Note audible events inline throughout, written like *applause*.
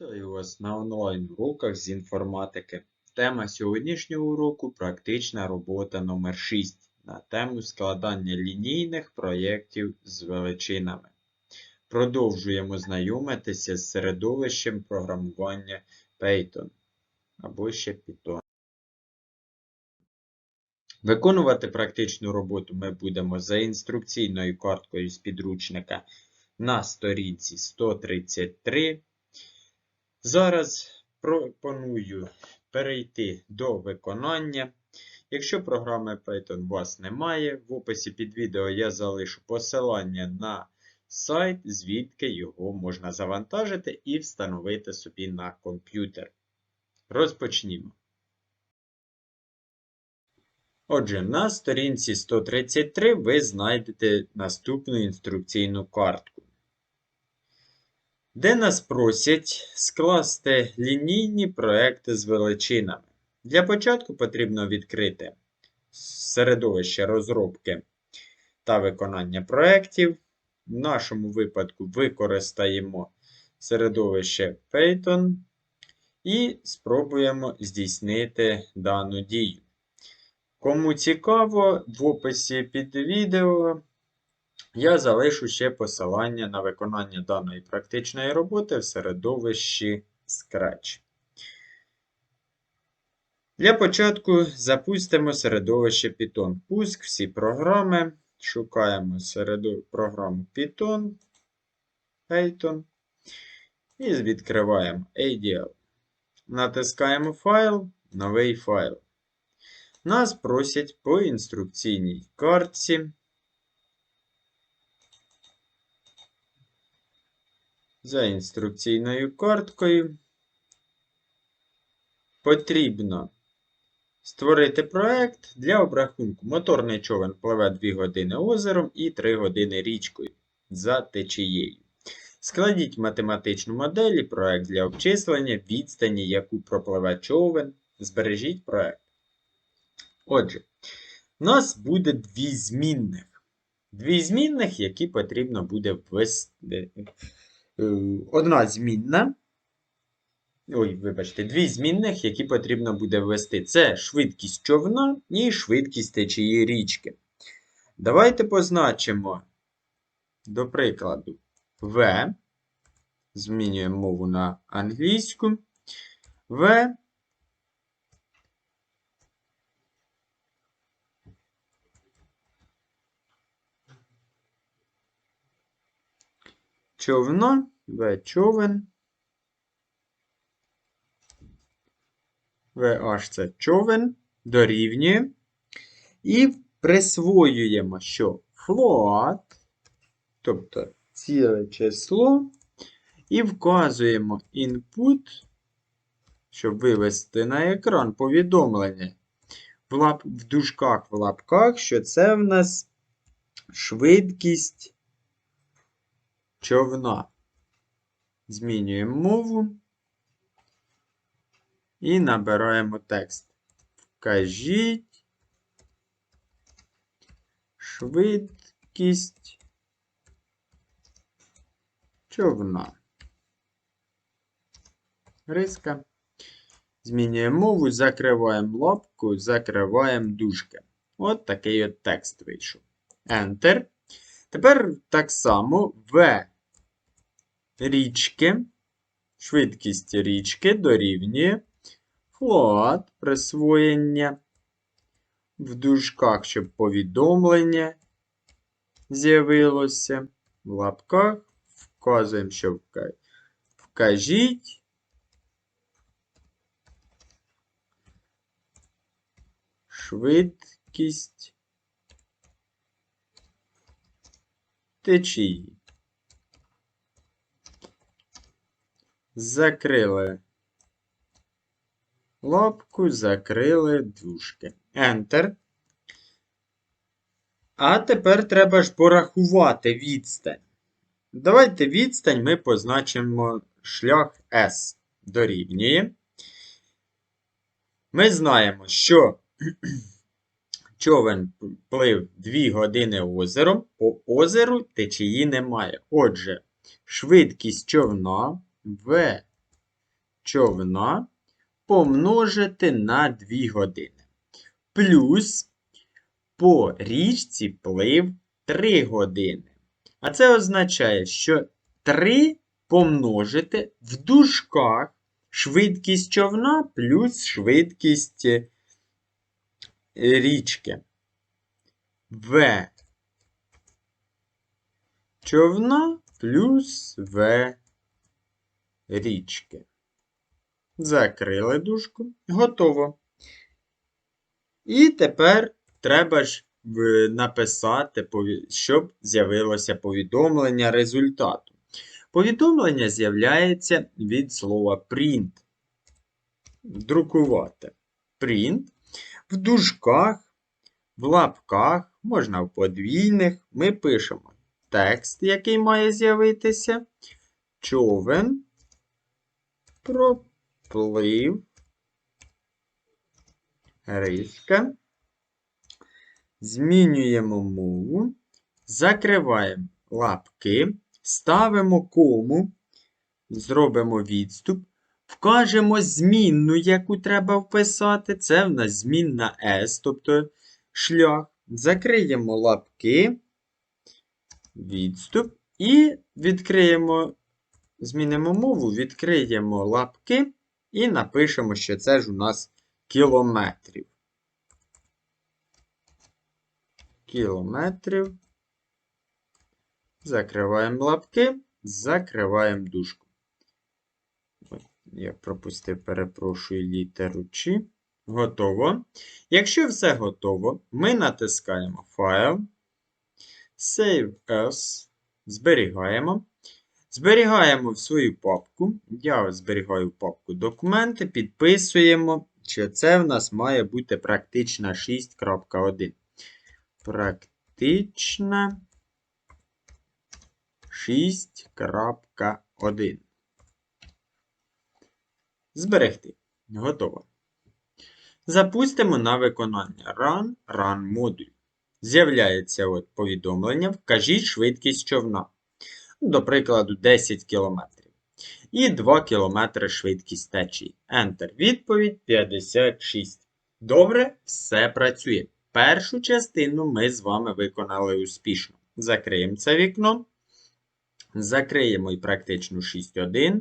Вітаю вас на онлайн-уроках з інформатики. Тема сьогоднішнього уроку практична робота номер 6 на тему складання лінійних проєктів з величинами. Продовжуємо знайомитися з середовищем програмування Python або ще Python. Виконувати практичну роботу ми будемо за інструкційною карткою з підручника на сторінці 133. Зараз пропоную перейти до виконання. Якщо програми Python у вас немає, в описі під відео я залишу посилання на сайт, звідки його можна завантажити і встановити собі на комп'ютер. Розпочнімо. Отже, на сторінці 133 ви знайдете наступну інструкційну картку, де нас просять скласти лінійні проекти з величинами. Для початку потрібно відкрити середовище розробки та виконання проєктів. В нашому випадку використаємо середовище Python і спробуємо здійснити дану дію. Кому цікаво, в описі під відео я залишу ще посилання на виконання даної практичної роботи в середовищі Scratch. Для початку запустимо середовище Python. Пуск, всі програми. Шукаємо середу... програму Python, Python і відкриваємо ADL. Натискаємо файл, новий файл. Нас просять по інструкційній картці за інструкційною карткою потрібно створити проект для обрахунку. Моторний човен пливе 2 години озером і 3 години річкою за течією. Складіть математичну модель і проект для обчислення відстані, яку пропливе човен. Збережіть проект. Отже, у нас буде дві змінних. Дві змінних, які потрібно буде ввести. Одна змінна. Ой, вибачте, дві змінних, які потрібно буде ввести. Це швидкість човна і швидкість течії річки. Давайте позначимо, до прикладу, V. Змінюємо мову на англійську. V човна, В човен. VH це човен, дорівнює. І присвоюємо, що float, тобто ціле число, і вказуємо input, щоб вивести на екран повідомлення в, лап, в дужках в лапках, що це в нас швидкість човна. Змінюємо мову і набираємо текст. Вкажіть швидкість човна. Риска. Змінюємо мову, закриваємо лапку, закриваємо дужки. От такий от текст вийшов. Enter. Тепер так само В річки, швидкість річки дорівнює float присвоєння в дужках, щоб повідомлення з'явилося. В лапках вказуємо, що вкажіть. Швидкість течії. Закрили лапку, закрили дужки. Enter. А тепер треба ж порахувати відстань. Давайте відстань ми позначимо шлях S дорівнює. Ми знаємо, що човен плив 2 години озером, по озеру течії немає. Отже, швидкість човна V човна помножити на 2 години. Плюс по річці плив 3 години. А це означає, що 3 помножити в дужках швидкість човна плюс швидкість е, річки. В човна плюс В річки. Закрили дужку. Готово. І тепер треба ж написати, щоб з'явилося повідомлення результату. Повідомлення з'являється від слова print. Друкувати. Print. В дужках, в лапках, можна в подвійних, ми пишемо. Текст, який має з'явитися. Човен. Проплив. Риска. Змінюємо мову, закриваємо лапки, ставимо кому, зробимо відступ, вкажемо змінну, яку треба вписати. Це в нас змінна S, тобто шлях. Закриємо лапки, відступ і відкриємо, змінимо мову, відкриємо лапки і напишемо, що це ж у нас кілометрів. Кілометрів. Закриваємо лапки, закриваємо дужку. Я пропустив, перепрошую літеру Ч. Готово. Якщо все готово, ми натискаємо Файл, Save As, зберігаємо. Зберігаємо в свою папку. Я зберігаю папку документи, підписуємо, що це в нас має бути практична 6.1. Практична 6.1. Зберегти. Готово. Запустимо на виконання Run, Run модуль. З'являється от повідомлення. Вкажіть швидкість човна. До прикладу, 10 км. І 2 км швидкість течії. Enter. Відповідь 56. Добре, все працює. Першу частину ми з вами виконали успішно. Закриємо це вікно. Закриємо і практичну 6.1.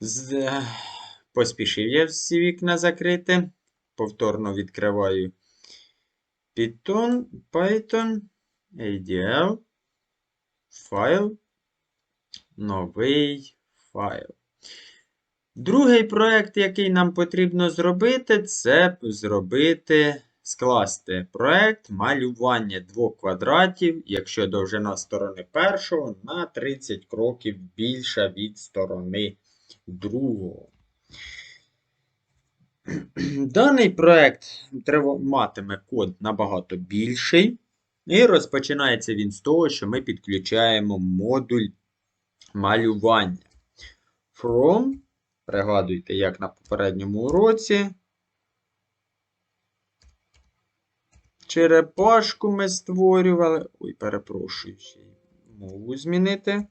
З... Поспішив я всі вікна закрити. Повторно відкриваю Python, Python, ADL, файл, новий файл. Другий проєкт, який нам потрібно зробити, це зробити, скласти проєкт малювання двох квадратів, якщо довжина сторони першого на 30 кроків більша від сторони другого. *clears throat* Даний проєкт матиме код набагато більший. І розпочинається він з того, що ми підключаємо модуль малювання. From, пригадуйте, як на попередньому уроці. Черепашку ми створювали. Ой, перепрошую, ще мову змінити.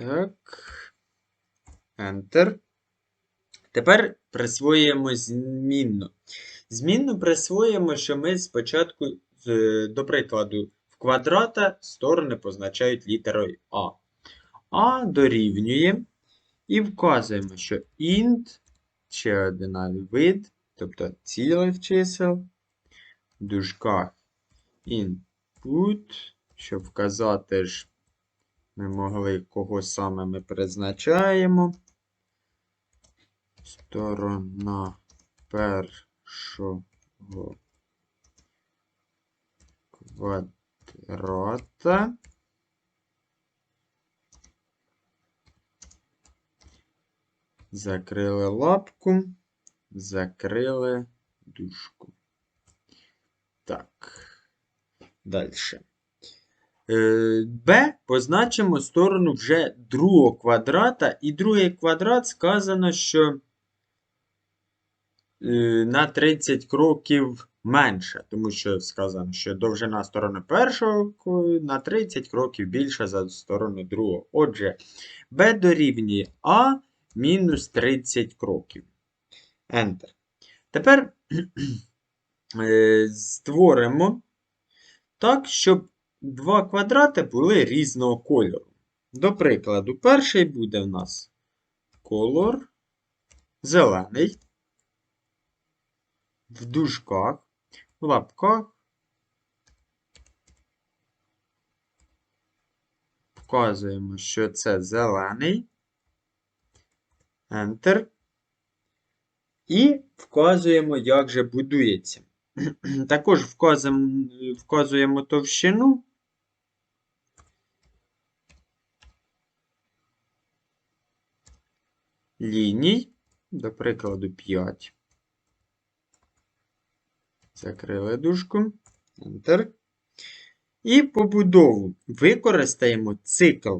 Так. Enter. Тепер присвоюємо змінну. Змінну присвоюємо, що ми спочатку, до прикладу, в квадрата сторони позначають літерою А. А дорівнює. І вказуємо, що int, ще один вид, тобто цілих чисел, в дужках input, щоб вказати ж ми могли кого саме ми призначаємо. Сторона першого квадрата. Закрили лапку, закрили дужку. Так, далі. Е, Б позначимо сторону вже другого квадрата, і другий квадрат сказано, що е, на 30 кроків менше, тому що сказано, що довжина сторони першого на 30 кроків більша за сторону другого. Отже, Б дорівнює А мінус 30 кроків. Enter. Тепер *clears throat* е, створимо так, щоб два квадрати були різного кольору. До прикладу, перший буде в нас колор зелений. В дужках, в лапках. Вказуємо, що це зелений. Enter. І вказуємо, як же будується. *clears throat* Також вказуємо, вказуємо товщину. Ліній, до прикладу, 5. Закрили дужку. Enter. І побудову використаємо цикл,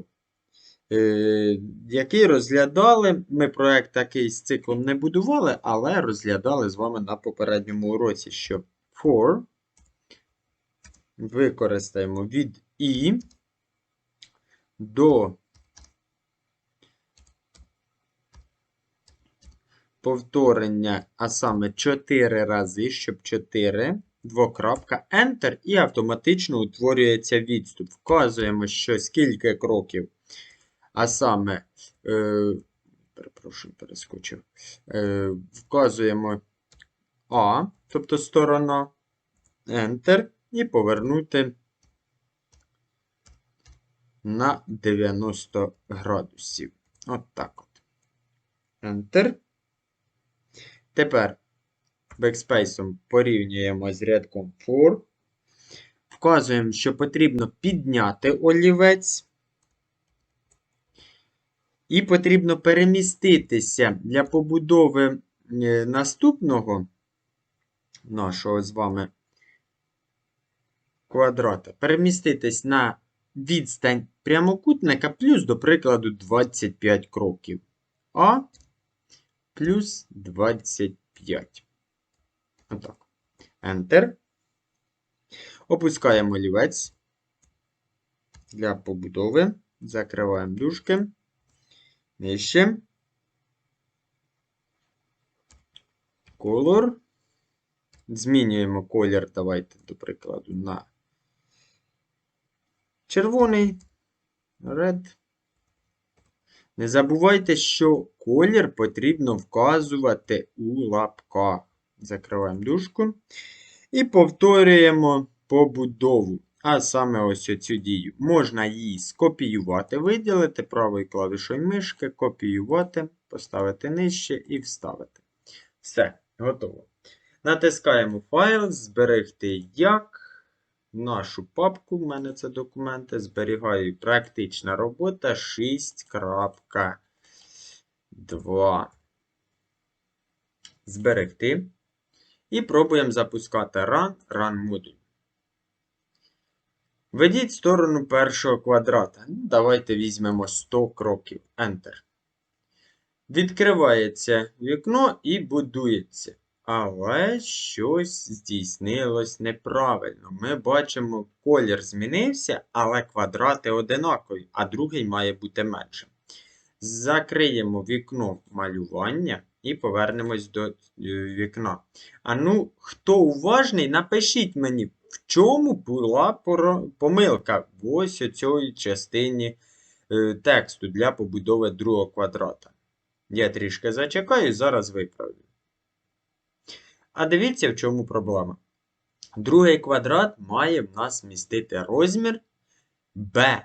е, який розглядали. Ми проект такий з циклом не будували, але розглядали з вами на попередньому уроці, що for використаємо від і до повторення, а саме 4 рази, щоб 4, двокрапка, Enter, і автоматично утворюється відступ. Вказуємо, що скільки кроків, а саме, е, перепрошую, перескочив, е, вказуємо А, тобто сторона, Enter, і повернути на 90 градусів. От так от. Enter. Тепер бекспейсом порівнюємо з рядком for. Вказуємо, що потрібно підняти олівець. І потрібно переміститися для побудови е, наступного нашого з вами квадрата. Переміститись на відстань прямокутника плюс, до прикладу, 25 кроків. А плюс 25. Отак. Enter. Опускаємо олівець для побудови. Закриваємо дужки. Нижче. Color. Змінюємо колір, давайте, до прикладу, на червоний. Red. Не забувайте, що колір потрібно вказувати у лапках. Закриваємо дужку. І повторюємо побудову. А саме ось цю дію. Можна її скопіювати, виділити правою клавішою мишки, копіювати, поставити нижче і вставити. Все, готово. Натискаємо файл, зберегти як. Нашу папку, в мене це документи, зберігаю практична робота 6.2. Зберегти. І пробуємо запускати Run, Run модуль. Введіть сторону першого квадрата. Ну, Давайте візьмемо 100 кроків. Enter. Відкривається вікно і будується. Але щось здійснилось неправильно. Ми бачимо, колір змінився, але квадрати одинакові, а другий має бути меншим. Закриємо вікно малювання і повернемось до е, вікна. А ну, хто уважний, напишіть мені, в чому була помилка в ось цій частині е, тексту для побудови другого квадрата. Я трішки зачекаю зараз виправлю. А дивіться, в чому проблема. Другий квадрат має в нас містити розмір B,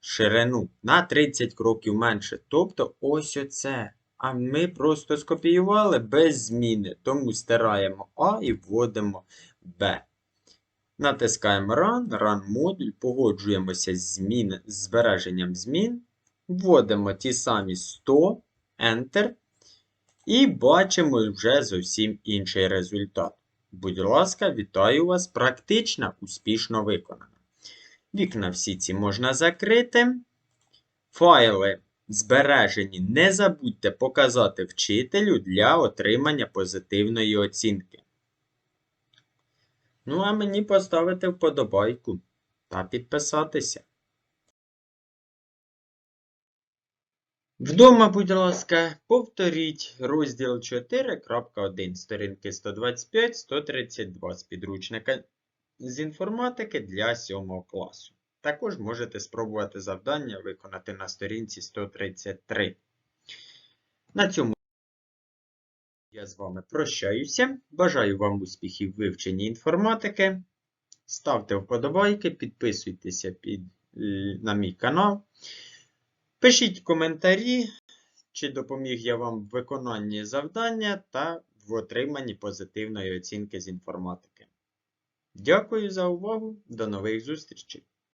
ширину на 30 кроків менше. Тобто ось оце. А ми просто скопіювали без зміни. Тому стираємо А і вводимо B. Натискаємо Run, Run модуль, погоджуємося з, змін, з збереженням змін. Вводимо ті самі 100, Enter. І бачимо вже зовсім інший результат. Будь ласка, вітаю вас! Практично успішно виконано. Вікна всі ці можна закрити. Файли збережені не забудьте показати вчителю для отримання позитивної оцінки. Ну, а мені поставити вподобайку та підписатися. Вдома, будь ласка, повторіть розділ 4.1 сторінки 125-132 з підручника з інформатики для 7 класу. Також можете спробувати завдання виконати на сторінці 133. На цьому я з вами прощаюся. Бажаю вам успіхів в вивченні інформатики. Ставте вподобайки, підписуйтеся під, е, на мій канал. Пишіть коментарі, чи допоміг я вам в виконанні завдання та в отриманні позитивної оцінки з інформатики. Дякую за увагу. До нових зустрічей!